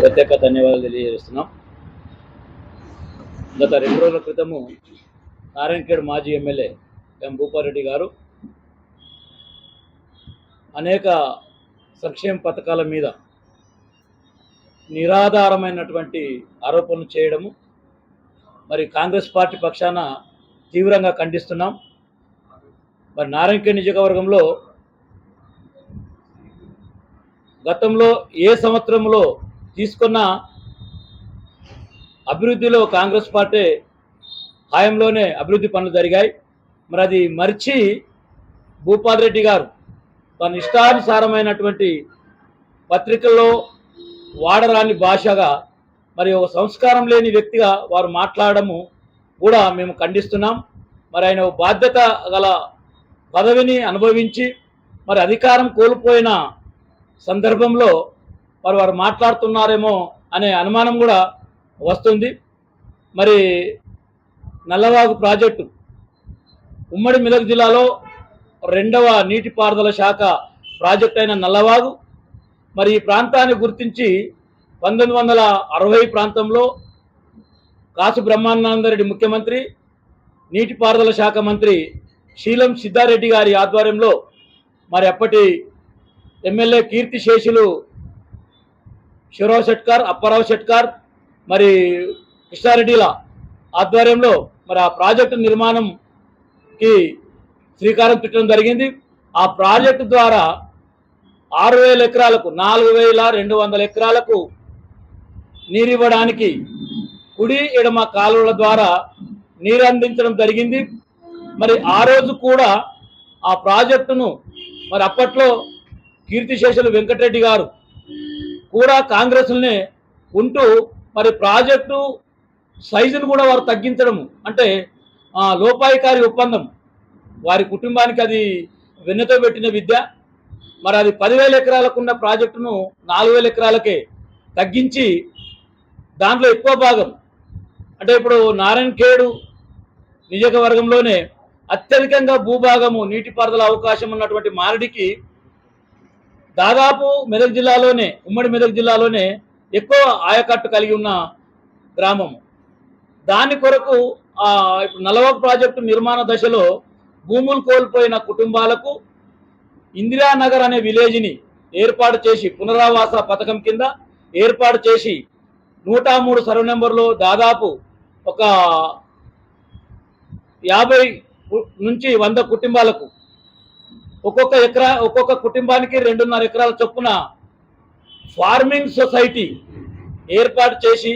ప్రత్యేక ధన్యవాదాలు తెలియజేస్తున్నాం. గత రెండు రోజుల క్రితము నారాయణఖేడ్ మాజీ ఎమ్మెల్యే ఎం భూపారెడ్డి గారు అనేక సంక్షేమ పథకాల మీద నిరాధారమైనటువంటి ఆరోపణలు చేయడము మరి కాంగ్రెస్ పార్టీ పక్షాన తీవ్రంగా ఖండిస్తున్నాం. మరి నారాయణఖేడ్ నియోజకవర్గంలో గతంలో ఏ సంవత్సరంలో తీసుకున్న అభివృద్ధిలో కాంగ్రెస్ పార్టీ హాయంలోనే అభివృద్ధి పనులు జరిగాయి. మరి అది మర్చి భూపాల్ రెడ్డి గారు తన ఇష్టానుసారమైనటువంటి పత్రికల్లో వాడరాని భాషగా మరి ఒక సంస్కారం లేని వ్యక్తిగా వారు మాట్లాడము కూడా మేము ఖండిస్తున్నాం. మరి ఆయన బాధ్యత గల పదవిని అనుభవించి మరి అధికారం కోల్పోయిన సందర్భంలో మరి వారు మాట్లాడుతున్నారేమో అనే అనుమానం కూడా వస్తుంది. మరి నల్లవాగు ప్రాజెక్టు ఉమ్మడి మెదక్ జిల్లాలో రెండవ నీటిపారుదల శాఖ ప్రాజెక్ట్ అయిన నల్లవాగు. మరి ఈ ప్రాంతాన్ని గుర్తించి పంతొమ్మిది వందల అరవై ప్రాంతంలో కాసు బ్రహ్మానందరెడ్డి ముఖ్యమంత్రి నీటిపారుదల శాఖ మంత్రి శీలం సిద్ధారెడ్డి గారి ఆధ్వర్యంలో మరి అప్పటి ఎమ్మెల్యే కీర్తి శేషులు శివరావు షెట్కార్ అప్పారావు షెట్కార్ మరి కృష్ణారెడ్డిల ఆధ్వర్యంలో మరి ఆ ప్రాజెక్టు నిర్మాణంకి శ్రీకారం చుట్టడం జరిగింది. ఆ ప్రాజెక్టు ద్వారా ఆరు వేల ఎకరాలకు నాలుగు వేల రెండు వందల ఎకరాలకు నీరివ్వడానికి కుడి ఎడమ కాలువల ద్వారా నీరు అందించడం జరిగింది. మరి ఆ రోజు కూడా ఆ ప్రాజెక్టును మరి అప్పట్లో కీర్తిశేషులు వెంకటరెడ్డి గారు కూడా కాంగ్రెస్ని ఉంటూ మరి ప్రాజెక్టు సైజును కూడా వారు తగ్గించడం అంటే లోపాయికారి ఒప్పందం. వారి కుటుంబానికి అది వెన్నతో పెట్టిన విద్య. మరి అది పదివేల ఎకరాలకున్న ప్రాజెక్టును నాలుగు వేల ఎకరాలకే తగ్గించి దాంట్లో ఎక్కువ భాగం అంటే ఇప్పుడు నారాయణ ఖేడు నియోజకవర్గంలోనే అత్యధికంగా భూభాగము నీటిపారుదల అవకాశం ఉన్నటువంటి మారడికి దాదాపు మెదక్ జిల్లాలోనే ఉమ్మడి మెదక్ జిల్లాలోనే ఎక్కువ ఆయకట్టు కలిగి ఉన్న గ్రామం దాని కొరకు ఆ, ఇప్పుడు నలవక ప్రాజెక్టు నిర్మాణ దశలో భూములు కోల్పోయిన కుటుంబాలకు ఇందిరానగర్ అనే విలేజ్ని ఏర్పాటు చేసి పునరావాస పథకం కింద ఏర్పాటు చేసి నూట మూడు సర్వ నెంబర్లో దాదాపు ఒక యాభై నుంచి వంద కుటుంబాలకు ఒక్కొక్క ఎకరా ఒక్కొక్క కుటుంబానికి రెండున్నర ఎకరాల చొప్పున ఫార్మింగ్ సొసైటీ ఏర్పాటు చేసి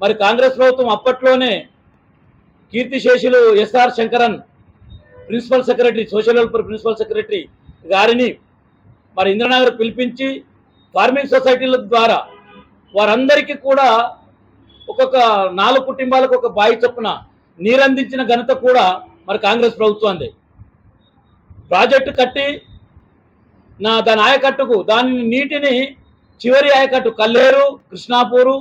మరి కాంగ్రెస్ ప్రభుత్వం అప్పట్లోనే కీర్తిశేషులు S R Shankaran principal secretary social welfare principal secretary గారిని మరి ఇంద్రనగర్ పిలిపించి ఫార్మింగ్ సొసైటీల ద్వారా వారందరికీ కూడా ఒక్కొక్క నాలుగు కుటుంబాలకు ఒక బాయి చొప్పున నీరందించిన ఘనత కూడా మరి కాంగ్రెస్ ప్రభుత్వందే ప్రాజెక్టు కట్టి నా దాని ఆయకట్టుకు దాని నీటిని చివరి ఆయకట్టు కల్లేరు కృష్ణాపూరు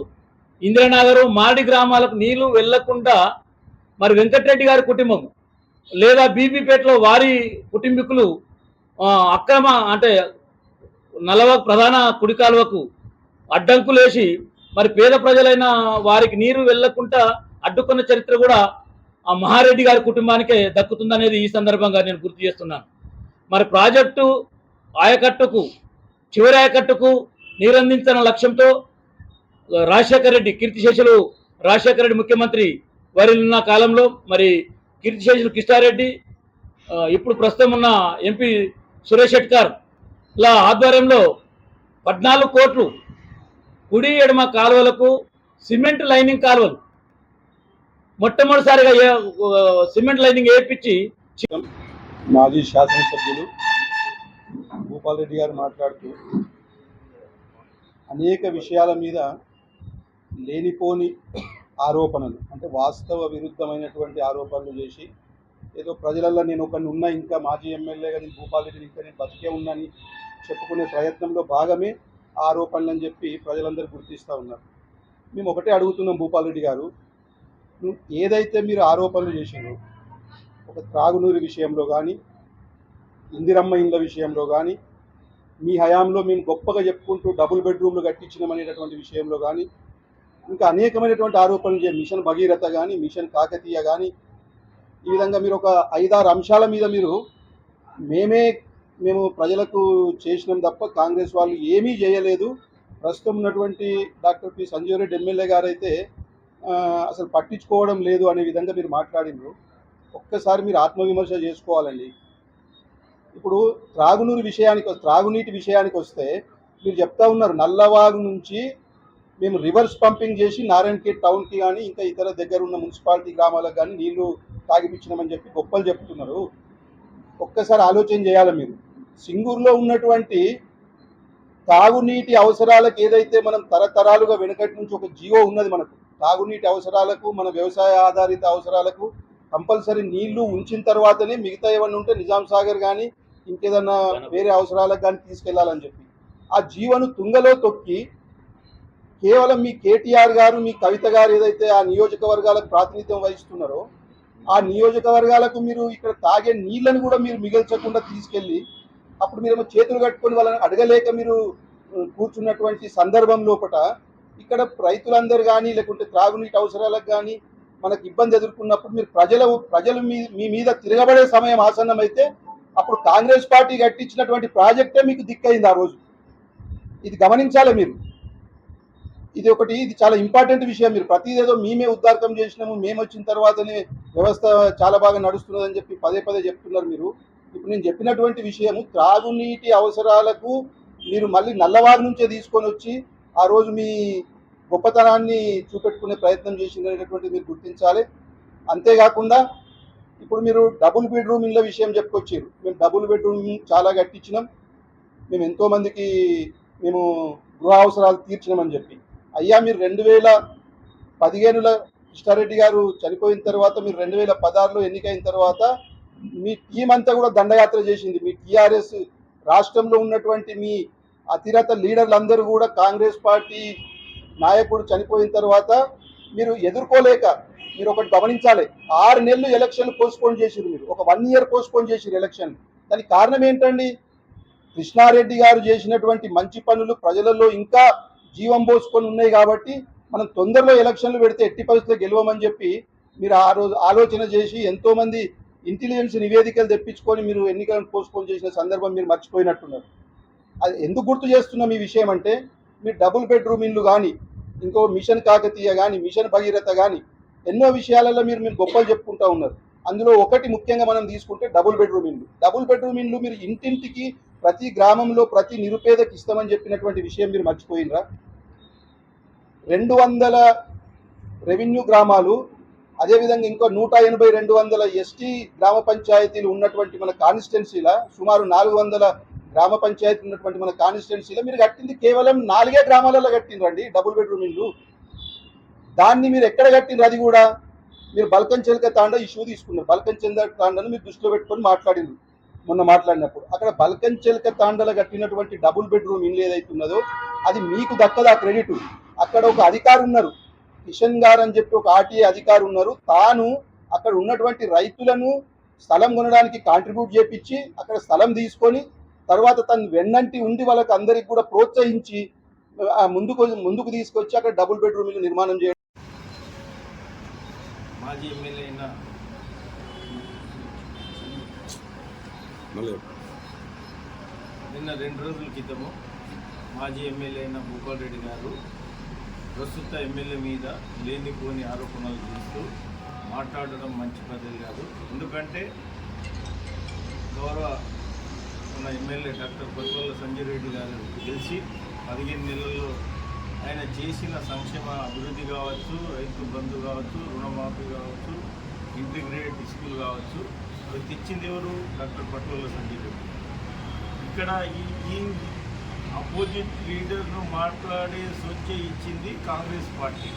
ఇంద్రనగరు మాడి గ్రామాలకు నీళ్ళు వెళ్ళకుండా మరి వెంకటరెడ్డి గారి కుటుంబం లేదా బీబీపేటలో వారి కుటుంబీకులు అక్రమ అంటే నలవ ప్రధాన కుడికాలువకు అడ్డంకులేసి మరి పేద ప్రజలైన వారికి నీరు వెళ్ళకుండా అడ్డుకున్న చరిత్ర కూడా ఆ మహారెడ్డి గారి కుటుంబానికే దక్కుతుందనేది ఈ సందర్భంగా నేను గుర్తు చేస్తున్నాను. మరి ప్రాజెక్టు ఆయకట్టుకు చివరి ఆయకట్టుకు నీరందించిన లక్ష్యంతో రాజశేఖర రెడ్డి కీర్తిశేషులు రాజశేఖర రెడ్డి ముఖ్యమంత్రి వారి ఉన్న కాలంలో మరి కీర్తిశేషులు కిష్టారెడ్డి ఇప్పుడు ప్రస్తుతం ఉన్న ఎంపీ సురేష్ షెట్కార్ లా ఆధ్వర్యంలో పద్నాలుగు కోట్లు కుడి ఎడమ కాలువలకు సిమెంట్ లైనింగ్ కాలువలు మొట్టమొదటిసారిగా సిమెంట్ లైనింగ్ వేయించి మాజీ శాసనసభ్యులు భూపాల్ రెడ్డి గారు మాట్లాడుతూ అనేక విషయాల మీద లేనిపోని ఆరోపణలు అంటే వాస్తవ విరుద్ధమైనటువంటి ఆరోపణలు చేసి ఏదో ప్రజలల్లో నేను ఒకరిని ఉన్నా ఇంకా మాజీ ఎమ్మెల్యేగా నేను భూపాల్ రెడ్డిని ఇంకా నేను బతికే ఉన్నాని చెప్పుకునే ప్రయత్నంలో భాగమే ఆరోపణలు అని చెప్పి ప్రజలందరూ గుర్తిస్తూ ఉన్నారు. మేము ఒకటే అడుగుతున్నాం భూపాల్ రెడ్డి గారు ఏదైతే మీరు ఆరోపణలు చేసిండ్రో ఒక త్రాగునీరు విషయంలో కానీ ఇందిరమ్మ ఇండ్ల విషయంలో కానీ మీ హయాంలో మేము గొప్పగా చెప్పుకుంటూ డబుల్ బెడ్రూమ్లు కట్టించినామనేటటువంటి విషయంలో కానీ ఇంకా అనేకమైనటువంటి ఆరోపణలు చేయ మిషన్ భగీరథ కానీ మిషన్ కాకతీయ కానీ ఈ విధంగా మీరు ఒక ఐదారు అంశాల మీద మీరు మేమే మేము ప్రజలకు చేసినాం తప్ప కాంగ్రెస్ వాళ్ళు ఏమీ చేయలేదు. ప్రస్తుతం ఉన్నటువంటి doctor P. Sanjeev Reddy MLA గారు అయితే అసలు పట్టించుకోవడం లేదు అనే విధంగా మీరు మాట్లాడినారు. ఒక్కసారి మీరు ఆత్మవిమర్శ చేసుకోవాలండి. ఇప్పుడు త్రాగునీరు విషయానికి వస్తే త్రాగునీటి విషయానికి వస్తే మీరు చెప్తా ఉన్నారు నల్లవాగు నుంచి మేము రివర్స్ పంపింగ్ చేసి నారాయణఖేడ్ టౌన్కి కానీ ఇంకా ఇతర దగ్గర ఉన్న మున్సిపాలిటీ గ్రామాలకు కానీ నీళ్ళు తాగిపించినామని చెప్పి గొప్పలు చెప్తున్నారు. ఒక్కసారి ఆలోచన చేయాలి మీరు? సింగూరులో ఉన్నటువంటి తాగునీటి అవసరాలకు ఏదైతే మనం తరతరాలుగా వెనుకటి నుంచి ఒక జియో ఉన్నది మనకు తాగునీటి అవసరాలకు మన వ్యవసాయ ఆధారిత అవసరాలకు కంపల్సరీ నీళ్ళు ఉంచిన తర్వాతనే మిగతా ఏమన్నా ఉంటే నిజాం సాగర్ కానీ ఇంకేదన్నా వేరే అవసరాలకు కానీ తీసుకెళ్ళాలని చెప్పి. ఆ జీవను తుంగలో తొక్కి కేవలం మీ కేటీఆర్ గారు మీ కవిత గారు ఏదైతే ఆ నియోజకవర్గాలకు ప్రాతినిధ్యం వహిస్తున్నారో ఆ నియోజకవర్గాలకు మీరు ఇక్కడ తాగే నీళ్ళను కూడా మీరు మిగల్చకుండా తీసుకెళ్ళి అప్పుడు మీరేమో చేతులు కట్టుకొని వాళ్ళని అడగలేక మీరు కూర్చున్నటువంటి సందర్భం లోపట ఇక్కడ రైతులందరూ కానీ లేకుంటే త్రాగునీటి అవసరాలకు కానీ మనకు ఇబ్బంది ఎదుర్కొన్నప్పుడు మీరు ప్రజల ప్రజలు మీ మీ మీద తిరగబడే సమయం ఆసన్నమైతే అప్పుడు కాంగ్రెస్ పార్టీ కట్టించినటువంటి ప్రాజెక్టే మీకు దిక్కైంది ఆ రోజు. ఇది గమనించాలి మీరు. ఇది ఒకటి ఇది చాలా ఇంపార్టెంట్ విషయం మీరు. ప్రతిదేదో మేమే ఉద్దారకం చేసినాము మేము వచ్చిన తర్వాతనే వ్యవస్థ చాలా బాగా నడుస్తున్నదని చెప్పి పదే పదే చెప్తున్నారు మీరు. ఇప్పుడు నేను చెప్పినటువంటి విషయము త్రాగునీటి అవసరాలకు మీరు మళ్ళీ నల్లవారి నుంచే తీసుకొని వచ్చి ఆ రోజు మీ గొప్పతనాన్ని చూపెట్టుకునే ప్రయత్నం చేసినటువంటి మీరు గుర్తించాలి. అంతేకాకుండా ఇప్పుడు మీరు డబుల్ బెడ్రూమ్ ఇళ్ళ విషయం చెప్పుకొచ్చారు. మేము డబుల్ బెడ్రూమ్ చాలా కట్టించినాం. మేము ఎంతోమందికి మేము గృహ అవసరాలు తీర్చినామని చెప్పి. అయ్యా మీరు రెండు వేల పదిహేనుల కృష్ణారెడ్డి గారు చనిపోయిన తర్వాత మీరు రెండు వేల పదహారులో ఎన్నికైన తర్వాత మీ టీం అంతా కూడా దండయాత్ర చేసింది. మీ టీఆర్ఎస్ రాష్ట్రంలో ఉన్నటువంటి మీ అతిరత లీడర్లందరూ కూడా కాంగ్రెస్ పార్టీ నాయకుడు చనిపోయిన తర్వాత మీరు ఎదుర్కోలేక మీరు ఒకటి గమనించాలి. ఆరు నెలలు ఎలక్షన్ పోస్ట్పోన్ చేసిరు మీరు. ఒక వన్ ఇయర్ పోస్ట్పోన్ చేసిరు ఎలక్షన్. దానికి కారణం ఏంటండి? కృష్ణారెడ్డి గారు చేసినటువంటి మంచి పనులు ప్రజలలో ఇంకా జీవం పోసుకొని ఉన్నాయి కాబట్టి మనం తొందరలో ఎలక్షన్లు పెడితే ఎట్టి పరిస్థితుల్లో గెలవమని చెప్పి మీరు ఆ రోజు ఆలోచన చేసి ఎంతోమంది ఇంటెలిజెన్స్ నివేదికలు తెప్పించుకొని మీరు ఎన్నికలను పోస్ట్పోన్ చేసిన సందర్భం మీరు మర్చిపోయినట్టున్నారు. అది ఎందుకు గుర్తు చేస్తున్నాం ఈ విషయం అంటే మీరు డబుల్ బెడ్రూమ్ ఇల్లు కానీ ఇంకో మిషన్ కాకతీయ కానీ మిషన్ భగీరథ కానీ ఎన్నో విషయాలలో మీరు మీరు గొప్పలు చెప్పుకుంటూ ఉన్నారు. అందులో ఒకటి ముఖ్యంగా మనం తీసుకుంటే డబుల్ బెడ్రూమ్ ఇల్లు. డబుల్ బెడ్రూమ్ ఇల్లు మీరు ఇంటింటికి ప్రతి గ్రామంలో ప్రతి నిరుపేదకి ఇస్తామని చెప్పినటువంటి విషయం మీరు మర్చిపోయినరా? రెండు వందల రెవెన్యూ గ్రామాలు అదేవిధంగా ఇంకో నూట ఎనభై రెండు వందల ఎస్టీ గ్రామ పంచాయతీలు ఉన్నటువంటి మన కాన్స్టిట్యున్సీల సుమారు నాలుగు వందల గ్రామ పంచాయతీ ఉన్నటువంటి మన కాన్స్టిట్యున్సీలో మీరు కట్టింది కేవలం నాలుగే గ్రామాలలో కట్టిండ్రండి డబుల్ బెడ్రూమ్ ఇల్లు. దాన్ని మీరు ఎక్కడ కట్టిండ్రు అది కూడా? మీరు బల్కన్ చెలక తాండ ఇష్యూ తీసుకున్నారు. బల్కన్ చెంద తాండను మీరు దృష్టిలో పెట్టుకొని మాట్లాడిండ్రు మొన్న మాట్లాడినప్పుడు. అక్కడ బల్కన్ చెలక తాండల కట్టినటువంటి డబుల్ బెడ్రూమ్ ఇల్లు ఏదైతే ఉన్నదో అది మీకు దక్కదు ఆ క్రెడిట్ అక్కడ ఒక అధికారు ఉన్నారు. కిషన్ గారు అని చెప్పి ఒక ఆర్టీఏ అధికారు ఉన్నారు. తాను అక్కడ ఉన్నటువంటి రైతులను స్థలం కొనడానికి కాంట్రిబ్యూట్ చేపించి అక్కడ స్థలం తీసుకొని తర్వాత తను వెన్నంటి ఉండి వాళ్ళకి అందరికి కూడా ప్రోత్సహించి ఆ ముందుకు ముందుకు తీసుకొచ్చి అక్కడ డబుల్ బెడ్రూమ్ ఇల్లు నిర్మాణం చేయడం మాజీ ఎమ్మెల్యే అయిన నిన్న రెండు రోజుల క్రితము మాజీ ఎమ్మెల్యే అయిన భూపాల్ రెడ్డి గారు ప్రస్తుత ఎమ్మెల్యే మీద లేనిపోని ఆరోపణలు చేస్తూ మాట్లాడడం మంచి పద్ధతి కాదు. ఎందుకంటే గౌరవ మన ఎమ్మెల్యే డాక్టర్ కొత్తవల్ల సంజయ్ రెడ్డి గారు గెలిచి పదిహేను నెలల్లో ఆయన చేసిన సంక్షేమ అభివృద్ధి కావచ్చు రైతు బంధు కావచ్చు రుణమాఫీ కావచ్చు ఇంటిగ్రేటెడ్ స్కూల్ కావచ్చు అవి తెచ్చింది ఎవరు? డాక్టర్ పట్టువల్ల సంజయ్ రెడ్డి. ఇక్కడ ఈ అపోజిట్ లీడర్ను మాట్లాడే స్వచ్ఛ ఇచ్చింది కాంగ్రెస్ పార్టీ.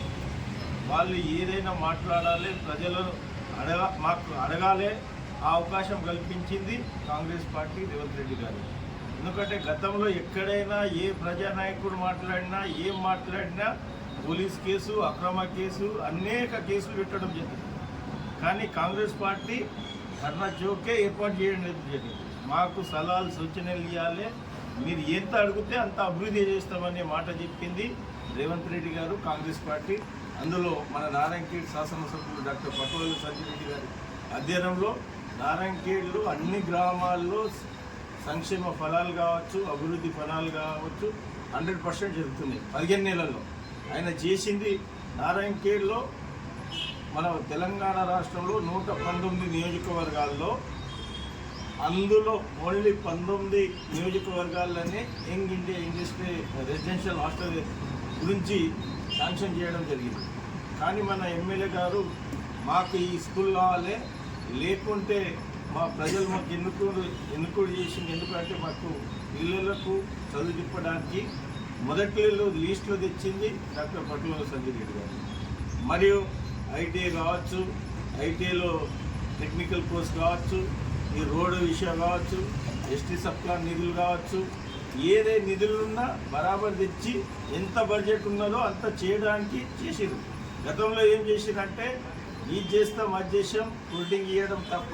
వాళ్ళు ఏదైనా మాట్లాడాలి ప్రజలు అడగ మాకు అడగాలి ఆ అవకాశం కల్పించింది కాంగ్రెస్ పార్టీ రేవంత్ రెడ్డి గారు. ఎందుకంటే గతంలో ఎక్కడైనా ఏ ప్రజానాయకుడు మాట్లాడినా ఏం మాట్లాడినా పోలీస్ కేసు అక్రమ కేసు అనేక కేసులు పెట్టడం జరిగింది. కానీ కాంగ్రెస్ పార్టీ ధర్నా చౌకే ఏర్పాటు చేయడం జరిగింది. మాకు సలహాలు సూచనలు ఇవ్వాలి. మీరు ఎంత అడిగితే అంత అభివృద్ధి చేస్తామనే మాట చెప్పింది రేవంత్ రెడ్డి గారు కాంగ్రెస్ పార్టీ. అందులో మన నారాయణఖేడ్ శాసనసభ్యులు డాక్టర్ పటోలు సంజయ్ రెడ్డి గారి అధ్యయనంలో నారాయణఖేడ్లో అన్ని గ్రామాల్లో సంక్షేమ ఫలాలు కావచ్చు అభివృద్ధి ఫలాలు కావచ్చు హండ్రెడ్ పర్సెంట్ జరుగుతున్నాయి. పదిహేను నెలల్లో. ఆయన చేసింది నారాయణఖేడ్లో మన తెలంగాణ రాష్ట్రంలో నూట పంతొమ్మిది నియోజకవర్గాల్లో అందులో ఓన్లీ పంతొమ్మిది నియోజకవర్గాల్లోనే young India industry residential hostel గురించి శాంక్షన్ చేయడం జరిగింది. కానీ మన ఎమ్మెల్యే గారు మాకు ఈ స్కూల్ కావాలి లేకుంటే మా ప్రజలు మాకు ఎన్నుకోడు ఎన్నుకోడు చేసింది? ఎందుకంటే మాకు పిల్లలకు చదువు చెప్పడానికి మొదట్లో లీస్ట్లో తెచ్చింది డాక్టర్ పట్ల సంజయ్ రెడ్డి గారు. మరియు ఐటీఐ కావచ్చు ఐటీఐలో టెక్నికల్ కోర్స్ కావచ్చు ఈ రోడ్డు విషయం కావచ్చు ఎస్టీ సప్లాన్ నిధులు కావచ్చు ఏదే నిధులున్నా బరాబర్ తెచ్చి ఎంత బడ్జెట్ ఉన్నదో అంత చేయడానికి చేసిరు గతంలో ఏం చేసిరంటే ఇది చేస్తాం అది చేసాం హోల్డింగ్ ఇవ్వడం తప్ప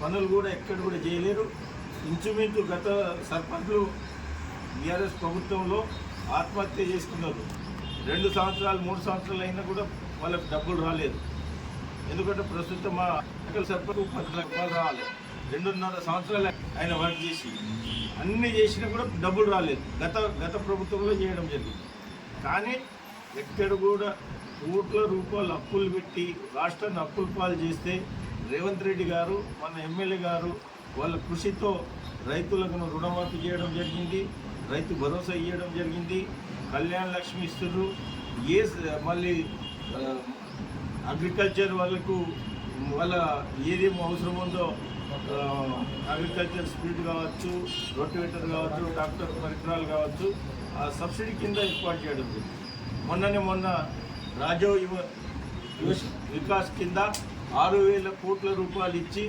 పనులు కూడా ఎక్కడ కూడా చేయలేరు. ఇంచుమించు గత సర్పంచ్లు బీఆర్ఎస్ ప్రభుత్వంలో ఆత్మహత్య చేసుకున్నారు. రెండు సంవత్సరాలు మూడు సంవత్సరాలు అయినా కూడా వాళ్ళకి డబ్బులు రాలేదు. ఎందుకంటే ప్రస్తుతం మా అక్కడ సర్పంచ్ పది రూపాయలు రాలేదు. రెండున్నర సంవత్సరాలు ఆయన వర్క్ చేసి అన్ని చేసినా కూడా డబ్బులు రాలేదు. గత గత ప్రభుత్వంలో చేయడం జరిగింది. కానీ ఎక్కడ కూడా కోట్ల రూపాయలు అప్పులు పెట్టి రాష్ట్రాన్ని అప్పుల పాలు చేస్తే రేవంత్ రెడ్డి గారు మన ఎమ్మెల్యే గారు వాళ్ళ కృషితో రైతులకు రుణమాఫీ చేయడం జరిగింది రైతు భరోసా ఇవ్వడం జరిగింది కళ్యాణ లక్ష్మి ఇస్తున్నారు ఏ మళ్ళీ అగ్రికల్చర్ వాళ్ళకు వాళ్ళ ఏదేం అవసరం ఉందో అగ్రికల్చర్ స్పీడ్ కావచ్చు రొటివేటర్ కావచ్చు ట్రాక్టర్ పరికరాలు కావచ్చు ఆ సబ్సిడీ కింద ఏర్పాటు చేయడం జరిగింది. మొన్ననే మొన్న రాజో యువ యువ వికాస్ కింద ఆరు వేల కోట్ల రూపాయలు ఇచ్చి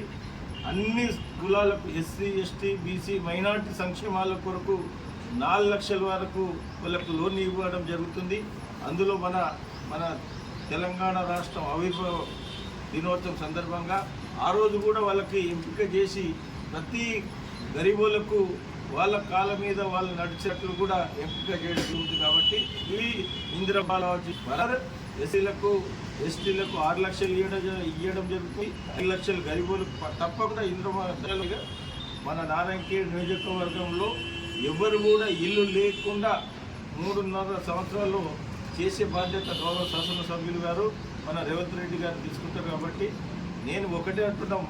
అన్ని కులాలకు ఎస్సీ ఎస్టీ బీసీ మైనార్టీ సంక్షేమాల కొరకు నాలుగు లక్షల వరకు వాళ్ళకు లోన్ ఇవ్వడం జరుగుతుంది. అందులో మన మన తెలంగాణ రాష్ట్రం ఆవిర్భావ దినోత్సవం సందర్భంగా ఆ రోజు కూడా వాళ్ళకి ఎంపిక చేసి ప్రతి గరీబులకు వాళ్ళ కాళ్ళ మీద వాళ్ళు నడిచేట్లు కూడా ఎంపిక చేయడం జరుగుతుంది కాబట్టి ఈ ఇందిరా బాలాజీ భారత్ ఎస్సీలకు ఎస్టీలకు ఆరు లక్షలు ఇవ్వడం ఇవ్వడం జరుగుతుంది. ఐదు లక్షలు గరీబులకు తప్పకుండా ఇంద్ర మన నారాయణఖేడ్ నియోజకవర్గంలో ఎవరు కూడా ఇల్లు లేకుండా మూడున్నర సంవత్సరాలు చేసే బాధ్యత గౌరవ శాసనసభ్యులు గారు మన రేవంత్ రెడ్డి గారు తీసుకుంటారు కాబట్టి నేను ఒకటే అంటున్నాం.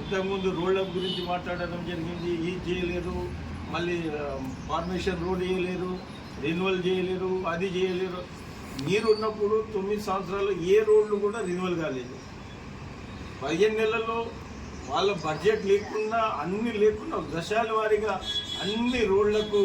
ఇంతకుముందు రోడ్ల గురించి మాట్లాడడం జరిగింది ఇది చేయలేదు మళ్ళీ ఫార్మేషన్ రోడ్ చేయలేరు రెన్యువల్ చేయలేరు అది చేయలేరు. మీరు ఉన్నప్పుడు తొమ్మిది సంవత్సరాలు ఏ రోడ్లు కూడా రెన్యువల్ కాలేదు. పదిహేను నెలల్లో వాళ్ళ బడ్జెట్ లేకుండా అన్నీ లేకుండా దశాల వారీగా అన్ని రోడ్లకు